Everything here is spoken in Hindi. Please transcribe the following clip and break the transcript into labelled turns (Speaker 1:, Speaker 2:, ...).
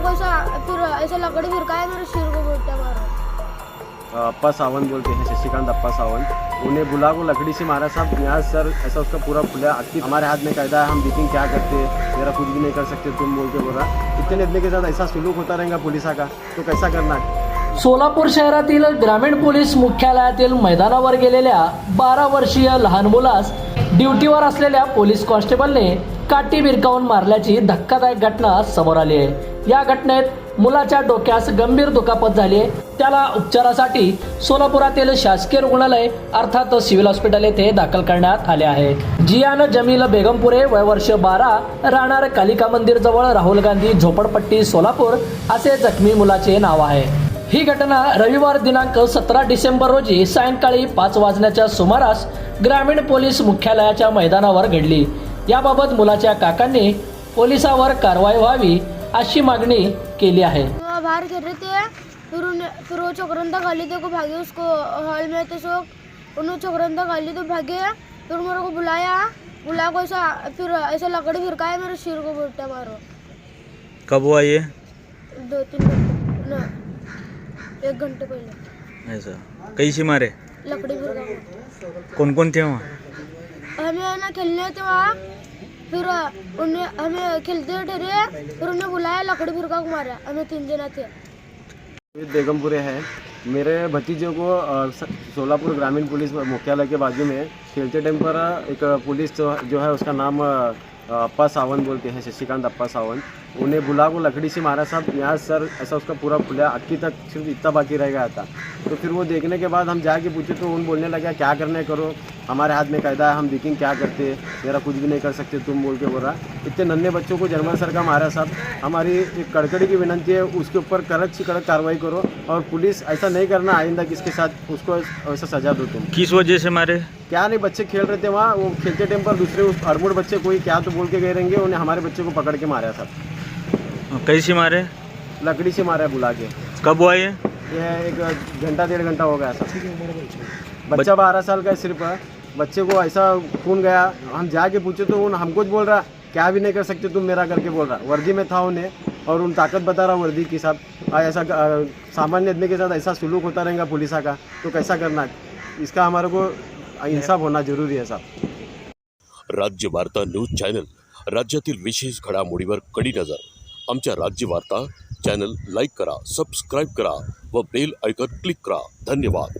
Speaker 1: को बुलाया बुलाया को ऐसा फिर ऐसा लकड़ी फिरकाया मेरे सिर को बोलता मारा
Speaker 2: अप्पा सावंत बोलते हैं शशिकांत अप्पा सावंत. उन्हें बुला को लकड़ी से मारा साहब. यहाँ सर ऐसा उसका पूरा खुला अक्की हमारे हाथ में कायदा है हम देखेंगे क्या करते? हैं मेरा कुछ भी नहीं कर सकते तुम बोल के बोल। रहा इतने इतने के साथ ऐसा सुलूक होता रहेगा पुलिसा का? तो कैसा करना है?
Speaker 3: सोलापूर शहरातील ग्रामीण पोलीस मुख्यालयातील मैदानावर गेलेल्या बारा वर्षीय लहान मुलास ड्युटीवर असलेल्या पोलीस कॉन्स्टेबलने काठी भिरकावून मारल्याची धक्कादायक घटना समोर आली आहे. या घटनेत मुलाच्या डोक्यास गंभीर दुखापत झाली आहे. त्याला उपचारासाठी सोलापुरातील शासकीय रुग्णालय अर्थात सिव्हिल हॉस्पिटल येथे दाखल करण्यात आले आहे. जियान जमील बेगमपुरे वय वर्ष बारा राहणार कालिका मंदिर जवळ राहुल गांधी झोपडपट्टी सोलापूर असे जखमी मुलाचे नाव आहे. ही घटना रविवार दिनांक सतरा डिसेंबर रोजी सायंकाळी पाच वाजण्याच्या सुमारास ग्रामीण पोलीस मुख्यालयाच्या मैदानावर घडली. याबाबत मुलाच्या काकांनी पोलिसावर कारवाई व्हावी अशी मागणी केली आहे.
Speaker 1: वहाँ बाहर खेल रहे थे फिर उन्हें फिर वो चक्रांता गाली थे को भागे उसको हॉल में थे सो उन्होंने चक्रांता गाली तो भागे. फिर मेरे को बुलाया. बुलाया को ऐसा फिर ऐसा लकड़ी फिरकाया मेरे सिर को बोलता मारो।
Speaker 4: कब हुआ ये?
Speaker 1: दो तीन घंटे ना। एक घंटे पहले.
Speaker 4: ऐसा कैसे मारे?
Speaker 1: लकड़ी
Speaker 4: कौन कौन थे वहाँ
Speaker 1: हमें ना खेलने थे वहाँ फिर उन्हें हमें खेलते ठहरे फिर उन्हें बुलाया लकड़ी फिरका को मारा. हमें तीन जना थे
Speaker 2: बेगमपुरे है. मेरे भतीजे को सोलापुर ग्रामीण पुलिस मुख्यालय के बाजू में खेलते टाइम पर एक पुलिस जो है उसका नाम अप्पा सावंत बोलते हैं, शशिकांत अप्पा सावंत। उन्हें बुला को लकड़ी से मारा, साहब, यहाँ सर, ऐसा उसका पूरा खुला, अक्की तक सिर्फ़ इतना बाकी रह गया था। तो फिर वो देखने के बाद हम जाके पूछे तो उन बोलने लगा, क्या करने करो? हमारे हाथ में कायदा है हम देखेंगे क्या करते हैं। मेरा कुछ भी नहीं कर सकते तुम बोल के बोल रहा। इतने नन्हे बच्चों को जर्मन सर का मारा साहब। हमारी एक कड़कड़ी की विनंती है उसके ऊपर कड़क से कड़क कार्रवाई करो और पुलिस ऐसा नहीं करना आइंदा किसके साथ उसको ऐसा सजा दो तुम।
Speaker 4: किस वजह से मारे?
Speaker 2: क्या नहीं बच्चे खेल रहे थे वहाँ वो खेलते टाइम पर दूसरे उस अड़मुड़ बच्चे कोई क्या तो बोल के गए रहेंगे उन्हें हमारे बच्चे को पकड़ के मारा साहब।
Speaker 4: कैसे मारे?
Speaker 2: लकड़ी से मारा है बुला के।
Speaker 4: कब हुआ ये?
Speaker 2: ये एक घंटा डेढ़ घंटा हो गया साहब। बच्चा बारह साल का है सिर्फ़। बच्चे को ऐसा खून गया, हम जाके पूछे तो उन हमको बोल रहा, क्या भी नहीं कर सकते, तुम मेरा करके बोल रहा। वर्दी में था उन्हें, और उन ताकत बता रहा वर्दी के साथ ऐसा सामान्य आदमी के साथ ऐसा सुलूक होता रहेगा पुलिसा का तो कैसा करना इसका हमारे को इंसाफ होना ज़रूरी है साहब।
Speaker 5: राज्य वार्ता न्यूज़ चॅनल, राज्यातील विशेष घडामोडीवर कडी नज़र। आमच्या राज्य वार्ता चॅनल लाईक करा, सबस्क्राईब करा व बेल आयकॉन क्लिक करा. धन्यवाद.